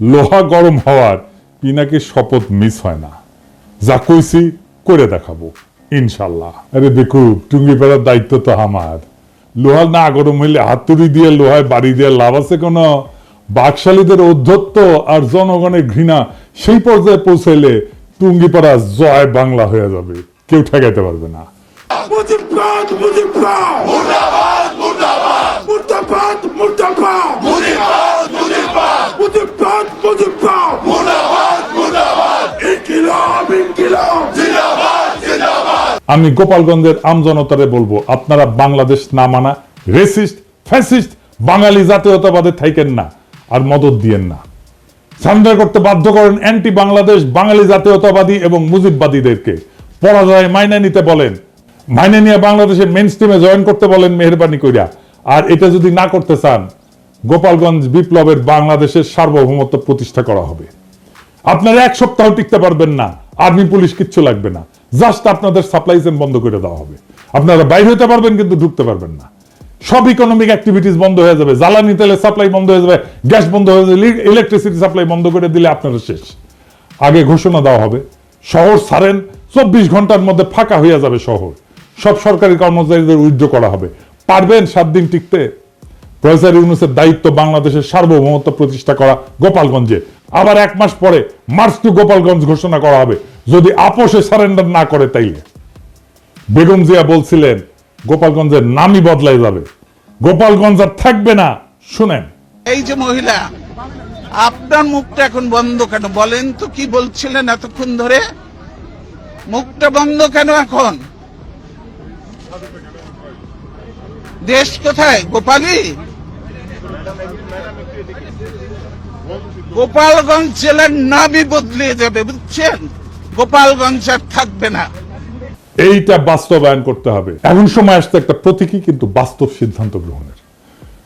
লোহা গরম হওয়ার পিনাকি শপথ মিস হয় না। যা কইছি করে দেখাবো, ইনশাল্লাহ। আরে দেখু, টুঙ্গি ফেরার দায়িত্ব তো আমার। লোহা না গরম হইলে হাতুড়ি দিয়ে লোহায় বাড়ি দিয়ে লাভ আছে কোন? বাকশালীদের অধ্যত্ত আর জনগণের ঘৃণা সেই পর্যায়ে পৌঁছাইলে টুঙ্গিপাড়া জয় বাংলা হয়ে যাবে। কেউ ঠেকাইতে পারবে না মুজিবাদ মুজিবাদ মুর্দাবাদ মুর্দাবাদ মুর্দাবাদ মুর্দাবাদ মুজিবাদ মুজিবাদ মুজিবাদ মুজিবাদ মুর্দাবাদ মুর্দাবাদ ইনকিলাব ইনকিলাব জিন্দাবাদ জিন্দাবাদ আমি গোপালগঞ্জের আমজনতারে বলব, আপনারা বাংলাদেশ না মানা রেসিস্ট ফ্যাসিস্ট বাঙালি জাতীয়তাবাদে থাকেন না আর মদত দিয়েন না। সান্ডার করতে বাধ্য করেন অ্যান্টি বাংলাদেশ বাঙালি জাতীয়তাবাদী এবং মুজিববাদীদেরকে। পরাজয় মাইনে নিতে বলেন, মাইনে নিয়ে বাংলাদেশের মেন স্ট্রিমে জয়েন করতে বলেন মেহরবানি কইরা। আর এটা যদি না করতে চান, গোপালগঞ্জ বিপ্লবের বাংলাদেশের সার্বভৌমত্ব প্রতিষ্ঠা করা হবে। আপনারা এক সপ্তাহ টিকতে পারবেন না, আর্মি পুলিশ কিচ্ছু লাগবে না। জাস্ট আপনাদের সাপ্লাই চেন বন্ধ করে দেওয়া হবে। আপনারা বাইরে হতে পারবেন, কিন্তু ঢুকতে পারবেন না। সব ইকোনমিক অ্যাক্টিভিটিস বন্ধ হয়ে যাবে। জ্বালানি তেলের সাপ্লাই বন্ধ হয়ে যাবে, গ্যাস বন্ধ হয়ে যাবে ইলেকট্রিসিটি সাপ্লাই বন্ধ করে দিলে আপনারা শেষ। আগে ঘোষণা দেওয়া হবে, শহর ছাড়েন, চব্বিশ ঘণ্টার মধ্যে ফাঁকা হয়ে যাবে শহর। সব সরকারি কর্মচারীদের উইথড্র করা হবে। পারবেন সাত দিন টিকতে। প্রফেসর ইউনুসের দায়িত্ব বাংলাদেশের সার্বভৌমত্ব প্রতিষ্ঠা করা গোপালগঞ্জে। আবার এক মাস পরে মার্চ টু গোপালগঞ্জ ঘোষণা করা হবে। যদি আপোষে সারেন্ডার না করে তাইলে। বেগম জিয়া বলছিলেন, গোপালগঞ্জের নামই বদলাই যাবে। গোপালগঞ্জ আর থাকবে না, শুনেন। এই যে মহিলা, আপনার মুখটা এখন বন্ধ কেন? বলেন তো কি বলছিলেন এতক্ষণ ধরে? মুখটা বন্ধ কেন এখন? দেশ কোথায়? গোপালী গোপালগঞ্জ জেলার নামই বদলে যাবে, বুঝছেন? গোপালগঞ্জ আর থাকবে না। এইটা বাস্তবায়ন করতে হবে। এমন সময় আসতে একটা প্রতীকী কিন্তু বাস্তব সিদ্ধান্ত গ্রহণের।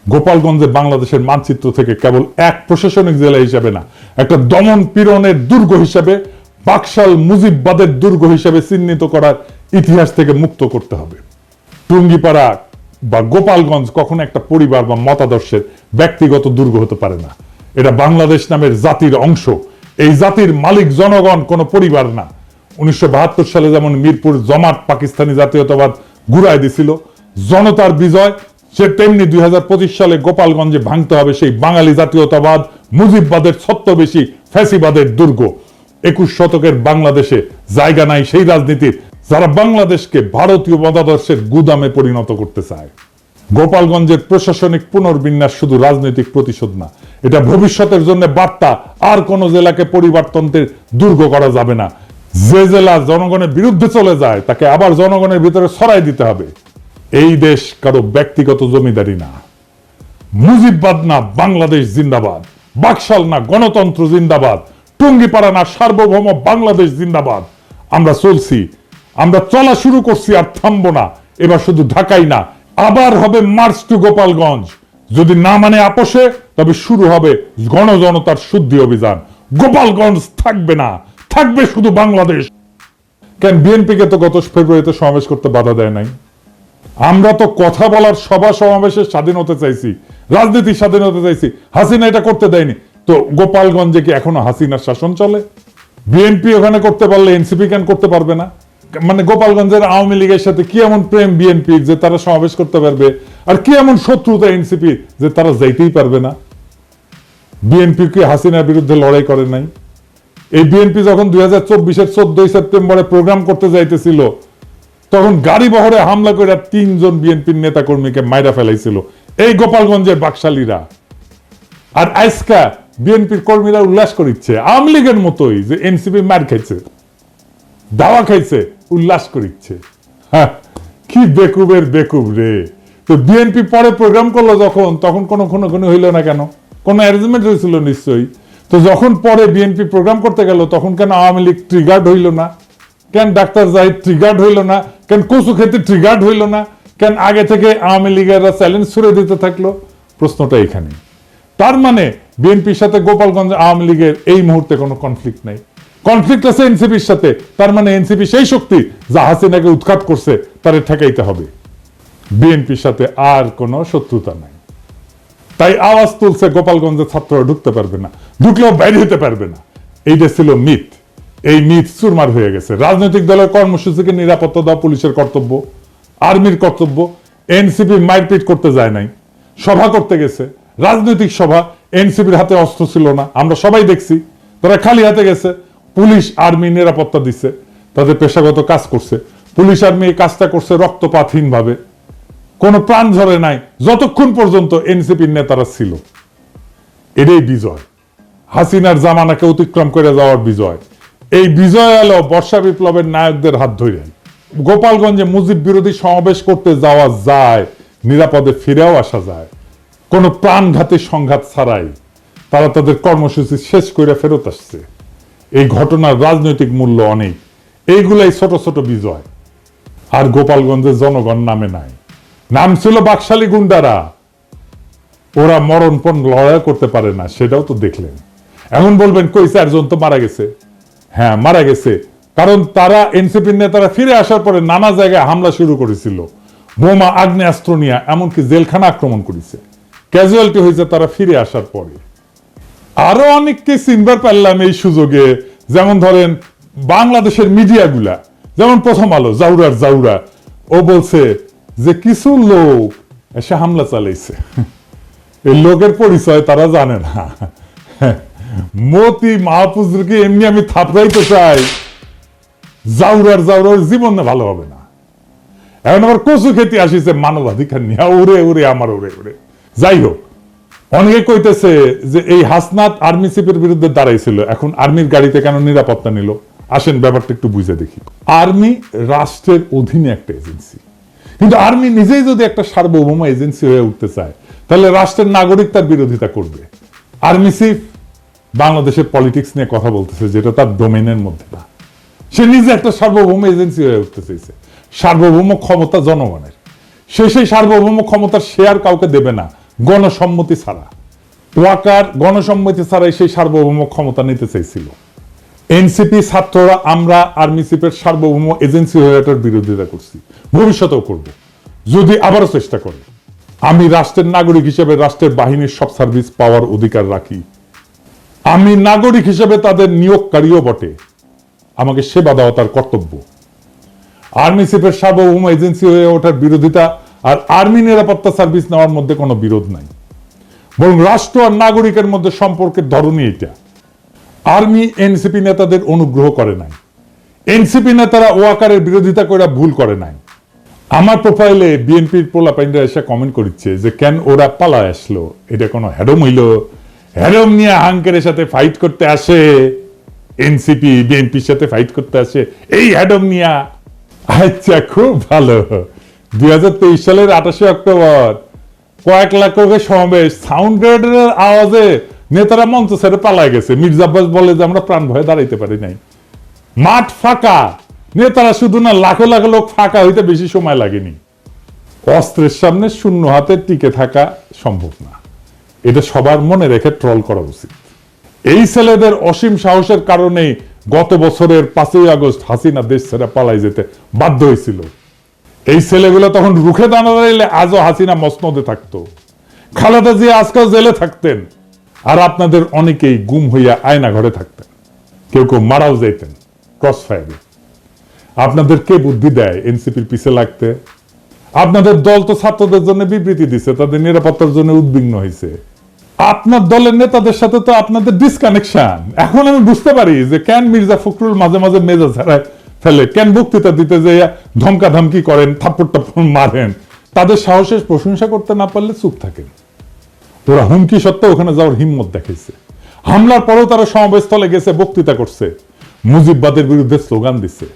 গোপালগঞ্জে বাংলাদেশের মানচিত্র থেকে কেবল এক প্রশাসনিক জেলা হিসেবে না, একটা দমন পীড়নের দুর্গ হিসেবে, বাকশাল মুজিববাদের দুর্গ হিসেবে চিহ্নিত করার ইতিহাস থেকে মুক্ত করতে হবে। টুঙ্গিপাড়া বা গোপালগঞ্জ কখনো একটা পরিবার বা মতাদর্শের ব্যক্তিগত দুর্গ হতে পারে না। এটা বাংলাদেশ নামের জাতির অংশ। এই জাতির মালিক জনগণ কোনো পরিবার না। উনিশশো বাহাত্তর সালে যেমন মিরপুর জমাট পাকিস্তানি জাতীয়তাবাদ ঘুরায় দিছিল, জনতার বিজয় সে তেমনি দুই হাজার পঁচিশ সালে গোপালগঞ্জে ভাঙতে হবে, সেই বাঙালি জাতীয়তাবাদ মুজিববাদের ছত্রবেশী ফ্যাসিবাদের দুর্গ। একুশ শতকের বাংলাদেশে জায়গা নাই সেই রাজনীতির, যারা বাংলাদেশকে ভারতীয় মতাদর্শের গুদামে পরিণত করতে চায়। গোপালগঞ্জের প্রশাসনিক পুনর্বিন্যাস শুধু রাজনৈতিক প্রতিশোধ না, এটা ভবিষ্যতের জন্য বার্তা। আর কোন জেলাকে পরিবর্তনের দুর্গ করা যাবে না। যে জেলা জনগণের বিরুদ্ধে চলে যায়, তাকে আবার জনগণের ভিতরে ছড়াই দিতে হবে। এই দেশ কারও ব্যক্তিগত জমিদারি না। মুজিববাদ না বাংলাদেশ জিন্দাবাদ। বাকশাল না গণতন্ত্র জিন্দাবাদ। টুঙ্গিপাড়া না সার্বভৌম বাংলাদেশ জিন্দাবাদ। আমরা চলছি, আমরা চলা শুরু করছি আর থামবো না। এবার শুধু ঢাকাই না আবার হবে মার্চ টু গোপালগঞ্জ। যদি না মানে আপোষে, তবে শুরু হবে গণজনতার শুদ্ধি অভিযান। গোপালগঞ্জ থাকবে না, থাকবে শুধু বাংলাদেশ। কেন, বিএনপিকে তো গত ফেব্রুয়ারিতে সমাবেশ করতে বাধা দেয় নাই। আমরা তো কথা বলার সভা সমাবেশের স্বাধীন হতে চাইছি রাজনীতির স্বাধীন হতে চাইছি, হাসিনা এটা করতে দেয়নি। তো গোপালগঞ্জে কি এখনও হাসিনার শাসন চলে? বিএনপি ওখানে করতে পারলে এনসিপি কেন করতে পারবে না? মানে গোপালগঞ্জের আওয়ামী লীগের সাথে কি এমন প্রেম বিএনপি যে তারা সমাবেশ করতে পারবে? আর কি এমন শত্রুতা এনসিপি যে তারা যাইতেই পারবে না? বিএনপি কি হাসিনার বিরুদ্ধে লড়াই করে নাই? এই বিএনপি যখন দুই হাজার চব্বিশের চোদ্দই সেপ্টেম্বরে প্রোগ্রাম করতে যাইতেছিল, তখন গাড়ি বহরে হামলা করে তিনজন বিএনপির নেতা কর্মীকে মাইরা ফেলাইছিল। এই গোপালগঞ্জের বাকশালীরা। আর আইসকা বিএনপির কর্মীরা উল্লাস করিচ্ছে। আওয়ামী লীগের মতোই যে এনসিপি মার খাইছে, দাওয়া খাইছে উল্লাস করিচ্ছে। হ্যাঁ, কি বেকুবের বেকুব রে। তো বিএনপি পরে প্রোগ্রাম করল যখন তখন কোনো কোনো কোনো হইল না কেন? কোনো অ্যারেঞ্জমেন্ট হয়েছিল নিশ্চয়ই। তো যখন পরে বিএনপি প্রোগ্রাম করতে গেল তখন কেন আওয়ামী লীগ ট্রিগার্ড হইল না? কেন ডাক্তার জাহিদ ট্রিগার্ড হইল না? কেন কচু খেতে ট্রিগার্ড হইল না? কেন আগে থেকে আওয়ামী লীগেরা চ্যালেঞ্জ ছুড়ে দিতে থাকল? প্রশ্নটা এখানে তার মানে বিএনপির সাথে গোপালগঞ্জ আওয়ামী লীগের এই মুহূর্তে কোনো কনফ্লিক্ট নাই। কনফ্লিক্ট আছে এনসিপির সাথে। তার মানে এনসিপি সেই শক্তি যা হাসিনাকে উৎখাত করছে, তারে ঠেকাইতে হবে। বিএনপির সাথে আর কোনো শত্রুতা নাই। তাই আওয়াজ তুলছে গোপালগঞ্জের ছাত্ররা, ঢুকতে পারবে না। ঢুকলেও বাইরে হতে পারবে না। এইটা ছিল মিথ। এই মিথ চুরমার হয়ে গেছে। রাজনৈতিক দলের কর্মসূচিকে নিরাপত্তা দেওয়া পুলিশের কর্তব্য। আর্মির কর্তব্য। এনসিপি মারপিট করতে যায় নাই। সভা করতে গেছে। রাজনৈতিক সভা এনসিপির হাতে অস্ত্র ছিল না। আমরা সবাই দেখছি। তারা খালি হাতে গেছে। পুলিশ আর্মি নিরাপত্তা দিচ্ছে তাদের পেশাগত কাজ করছে। পুলিশ আর্মি এই কাজটা করছে রক্তপাতহীন ভাবে কোনো প্রাণ ঝরে নাই, যতক্ষণ পর্যন্ত এনসিপির নেতারা ছিল। এটাই বিজয়। হাসিনার জামানাকে অতিক্রম করে যাওয়ার বিজয়। এই বিজয় এলো বর্ষা বিপ্লবের নায়কদের হাত ধরে। গোপালগঞ্জে মুজিব বিরোধী সমাবেশ করতে যাওয়া যায়, নিরাপদে ফিরেও আসা যায়। কোনো প্রাণঘাতী সংঘাত ছাড়াই তারা তাদের কর্মসূচি শেষ করে ফেরত আসছে। এই ঘটনার রাজনৈতিক মূল্য অনেক। এইগুলাই ছোট ছোট বিজয়। আর গোপালগঞ্জের জনগণ নামে নাই। নাম ছিল বাকশালী গুন্ডারা। ওরা মরণপণ লড়াই করতে পারে না, সেটাও তো দেখলেন। এখন বলবেন, কই চারজন তো মারা গেছে। হ্যাঁ মারা গেছে। কারণ তারা এনসিপির নেতারা ফিরে আসার পরে নানা জায়গায় হামলা শুরু করেছিল। বোমা, আগ্নেয়াস্ত্র নিয়ে, এমনকি জেলখানা আক্রমণ করেছে। ক্যাজুয়ালিটি হয়েছে তারা ফিরে আসার পরে। আরও অনেককে চিনবার পারলাম এই সুযোগে। যেমন ধরেন, বাংলাদেশের মিডিয়াগুলা। যেমন প্রথম আলো জাউরার জাউরা। ও বলছে যে, কিছু লোক এসে হামলা চালাইছে। এই লোকের পরিচয় তারা জানে না। মতি মাহফুজকে এমনি আমি থাপড়াইতে চাই। জাউরার জাউরার জীবন ভালো হবে না। এখন আবার কচু খেতে আসিছে, মানবাধিকার নিয়ে। উড়ে উড়ে, আমার উড়ে উড়ে। যাই হোক অনেকে কইতেছে যে এই হাসনাত আর্মি চিফের বিরুদ্ধে দাঁড়াইছিল। এখন আর্মির গাড়িতে কেন নিরাপত্তা নিল? আসেন ব্যাপারটা একটু বুঝে দেখি। আর্মি রাষ্ট্রের অধীনে একটা এজেন্সি কিন্তু আর্মি নিজেই যদি একটা সার্বভৌম এজেন্সি হয়ে উঠতে চায়, তাহলে রাষ্ট্রের নাগরিক তার বিরোধিতা করবে। আর্মি চিফ বাংলাদেশের পলিটিক্স নিয়ে কথা বলতেছে, যেটা তার ডোমেনের মধ্যে না। সে নিজে একটা সার্বভৌম এজেন্সি হয়ে উঠতে চাইছে। সার্বভৌম ক্ষমতা জনগণের। সে সেই সার্বভৌম ক্ষমতার শেয়ার কাউকে দেবে না। গণসম্মতি ছাড়া। ওয়াকার গণসম্মতি ছাড়াই সেই সার্বভৌম ক্ষমতা নিতে চাইছিল। এনসিপি ছাত্ররা আমরা আর্মি চিফের সার্বভৌম এজেন্সি হয়ে বিরোধিতা করছি। ভবিষ্যতেও করব। যদি আবারও চেষ্টা করে। আমি রাষ্ট্রের নাগরিক হিসেবে রাষ্ট্রের বাহিনীর সব সার্ভিস পাওয়ার অধিকার রাখি। আমি নাগরিক হিসেবে তাদের নিয়োগকারীও বটে। আমাকে সেবা দেওয়া তার কর্তব্য। আর্মি চিফের সার্বভৌম এজেন্সি হয়ে ওঠার বিরোধিতা আর আর্মি নিরাপত্তা সার্ভিস নেওয়ার মধ্যে কোনো বিরোধ নাই। বরং রাষ্ট্র আর নাগরিকের মধ্যে সম্পর্কের ধরনই এটা আর্মি, এনসিপি নেতাদের অনুগ্রহ করে নাই। এনসিপি নেতারা ওয়াকারের বিরোধিতা করে ভুল করে নাই। আমার প্রোফাইলে বিএনপির পোলাপাইনরা এসে কমেন্ট করছে যে, কেন ওরা পালায় আসলো? এটা কোনো হ্যাডম হইল? হ্যাডম নিয়ে হাঙ্কের সাথে ফাইট করতে আসে? এনসিপি, বিএনপির সাথে ফাইট করতে আসে? এই হ্যাডম নিয়া? আচ্ছা খুব ভালো। দুই হাজার তেইশ সালের আঠাশে অক্টোবর। কয়েক লাখ লোকের সমাবেশ। সাউন্ড গ্রেডের আওয়াজে নেতারা মঞ্চ ছেড়ে পালায় গেছে। মির্জা আব্বাস বলে যে, আমরা প্রাণ ভয়ে দাঁড়াইতে পারি নাই। মাঠ ফাঁকা। নেতারা শুধু না, লাখো লাখো লোক ফাঁকা হইতে বেশি সময় লাগেনি। অস্ত্রের সামনে শূন্য হাতে টিকে থাকা সম্ভব না। এটা সবার মনে রেখে ট্রল করা উচিত। এই ছেলেদের অসীম সাহসের কারণে গত বছরের পাঁচই আগস্ট হাসিনা দেশ ছেড়ে পালাই যেতে বাধ্য হয়েছিল। এই ছেলেগুলো তখন রুখে দাঁড়ালে আজও হাসিনা মসনদে থাকতো। খালেদা জিয়া আজকাল জেলে থাকতেন। আর আপনাদের অনেকেই গুম হইয়া আয়না ঘরে থাকতেন। কেউ কেউ মারাও যাইতেন ক্রস ফায়ারে আপনাদের কে বুদ্ধি দেয় এনসিপির পিছে লাগতে? আপনাদের দল তো ছাত্রদের জন্য বিবৃতি দিছে, তাদের নিরাপত্তার জন্য উদ্বিগ্ন হয়েছে আপনার দলের নেতাদের সাথে তো আপনাদের ডিসকানেকশন এখন আমি বুঝতে পারি যে কেন মির্জা ফখরুল মাঝে মাঝে মেজাজ হারায়। ফেলে। কেন বক্তৃতা দিতে যে ধমকা ধমকি করেন, থাপ্পড় টাপ্পড় মারেন? তাদের সাহসের প্রশংসা করতে না পারলে চুপ থাকেন। ওরা হুমকি সত্ত্বেও ওখানে যাওয়ার হিম্মত দেখাইছে। হামলার পরেও তারা সমাবেশস্থলে গেছে, বক্তৃতা করছে। মুজিববাদের বিরুদ্ধে স্লোগান দিচ্ছে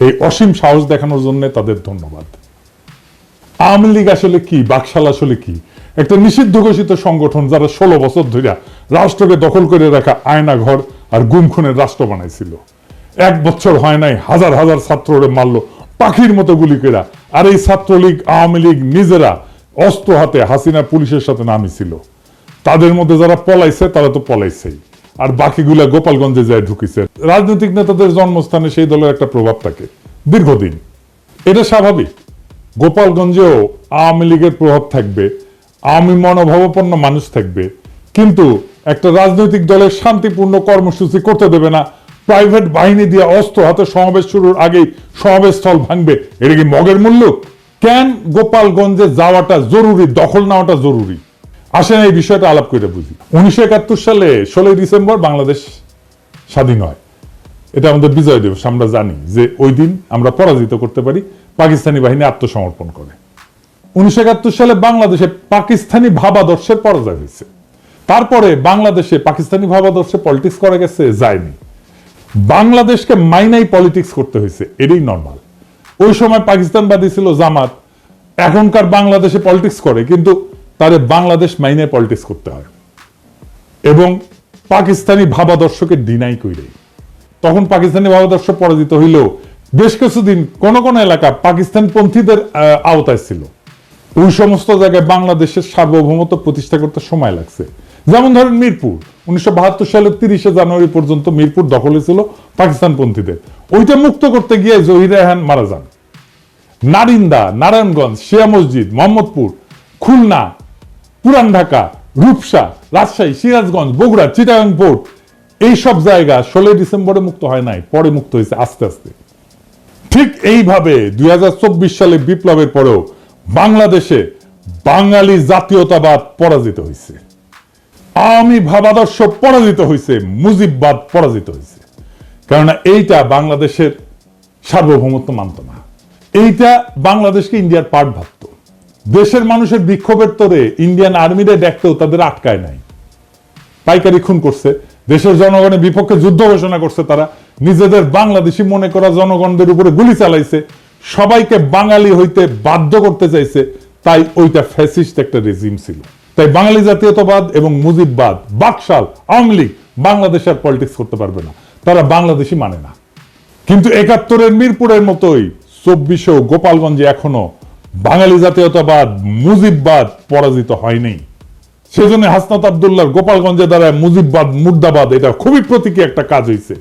এই অসীম সাহস দেখানোর জন্য তাদের ধন্যবাদ। আওয়ামী লীগ আসলে কি? বাকশাল আসলে কি? একটা নিষিদ্ধ ঘোষিত সংগঠন যারা ষোলো বছর ধরে রাষ্ট্রকে দখল করে রাখা আয়না ঘর আর গুম খুনের রাষ্ট্র বানাইছিল। এক বছর হয় নাই, হাজার হাজার ছাত্ররে মারল, পাখির মতো গুলি কেরা আর এই ছাত্রলীগ, আওয়ামী লীগ নিজেরা অস্ত্র হাতে হাসিনা পুলিশের সাথে নামিছিল। তাদের মধ্যে যারা পলাইছে, তারা তো পলাইছেই। আর বাকিগুলা গোপালগঞ্জে যায় ঢুকিছে। রাজনৈতিক নেতাদের জন্মস্থানে সেই দলের একটা প্রভাব থাকে, দীর্ঘদিন। এটা স্বাভাবিক। গোপালগঞ্জেও আওয়ামী লীগের প্রভাব থাকবে আমি মনোভাবাপন্ন মানুষ থাকবে, কিন্তু একটা রাজনৈতিক দলের শান্তিপূর্ণ কর্মসূচি করতে দেবে না প্রাইভেট বাহিনী দিয়ে অস্ত্র হাতে সমাবেশ শুরুর আগেই সমাবেশ স্থল ভাঙবে। এটা কি মগের মূল্য? কেন গোপালগঞ্জে যাওয়াটা জরুরি, দখল নেওয়াটা জরুরি? আসেন এই বিষয়টা আলাপ করে বুঝি। উনিশশো একাত্তর সালে ষোলোই ডিসেম্বর বাংলাদেশ স্বাধীন হয়। এটা আমাদের বিজয় দিবস, আমরা জানি যে ওই দিন আমরা পরাজিত করতে পারি, পাকিস্তানি বাহিনী আত্মসমর্পণ করে। উনিশশো একাত্তর সালে বাংলাদেশে পাকিস্তানি ভাবাদর্শের পরাজয় হয়েছে। তারপরে বাংলাদেশে পাকিস্তানি ভাবাদর্শে পলিটিক্স করা গেছে, যায়নি। বাংলাদেশকে মাইনাই পলিটিক্স করতে হয়েছে, এটাই নর্মাল ওই সময় পাকিস্তানবাদী ছিল জামাত, এখনকার বাংলাদেশে পলিটিক্স করে, কিন্তু তারে বাংলাদেশ মাইনাই পলিটিক্স করতে হয়। এবং পাকিস্তানি ভাবাদর্শকে ডিনাই করে তখন পাকিস্তানি ভাবাদর্শ পরাজিত হইলেও বেশ কিছুদিন কোন কোন এলাকা পাকিস্তান পন্থীদের আওতায় ছিল। ওই সমস্ত জায়গায় বাংলাদেশের সার্বভৌমত্ব প্রতিষ্ঠা করতে সময় লাগছে। যেমন ধরেন মিরপুর, উনিশশো বাহাত্তর সালের তিরিশে জানুয়ারি পর্যন্ত মিরপুর দখলে ছিল পাকিস্তান পন্থীদের ওইটা মুক্ত করতে গিয়ে জহির রেহান মারা যান। নারিন্দা, নারায়ণগঞ্জ, শিয়া মসজিদ, মোহাম্মদপুর, খুলনা, পুরান ঢাকা, রূপসা, রাজশাহী, সিরাজগঞ্জ, বগুড়া, চিটাগাং পোর্ট এইসব জায়গা ষোলোই ডিসেম্বরে মুক্ত হয় নাই, পরে মুক্ত হয়েছে আস্তে আস্তে। ঠিক এইভাবে দুই হাজার চব্বিশ সালে বিপ্লবের পরেও বাংলাদেশে বাঙালি জাতীয়তাবাদ পরাজিত হয়েছে। আওয়ামী ভাবাদর্শ পরাজিত হয়েছে মুজিববাদ পরাজিত হয়েছে কেননা এইটা বাংলাদেশের সার্বভৌমত্ব মানত না। এইটা বাংলাদেশকে ইন্ডিয়ার পার্ট ভাবত। দেশের মানুষের বিক্ষোভের তোরে ইন্ডিয়ান আর্মিরে দেখতেও তাদের আটকায় নাই। পাইকারি খুন করছে, দেশের জনগণের বিপক্ষে যুদ্ধ ঘোষণা করছে তারা, নিজেদের বাংলাদেশি মনে করা জনগণদের উপরে গুলি চালাইছে, সবাইকে বাঙালি হইতে বাধ্য করতে চাইছে, তাই ওইটা ফ্যাসিস্ট একটা রেজিম ছিল। তাই বাঙালি জাতীয়তাবাদ এবং মুজিববাদ, বাকশাল, আওয়ামী লীগ বাংলাদেশের পলিটিক্স করতে পারবে না। তারা বাংলাদেশি মানে না। কিন্তু একাত্তরের মিরপুরের মতোই চব্বিশেও গোপালগঞ্জে এখনও বাঙালি জাতীয়তাবাদ, মুজিববাদ পরাজিত হয়নি। সেজন্য হাসনাত আবদুল্লাহ গোপালগঞ্জে দ্বারা মুজিববাদ, মুর্দাবাদ, এটা খুবই প্রতীকী একটা কাজ হয়েছে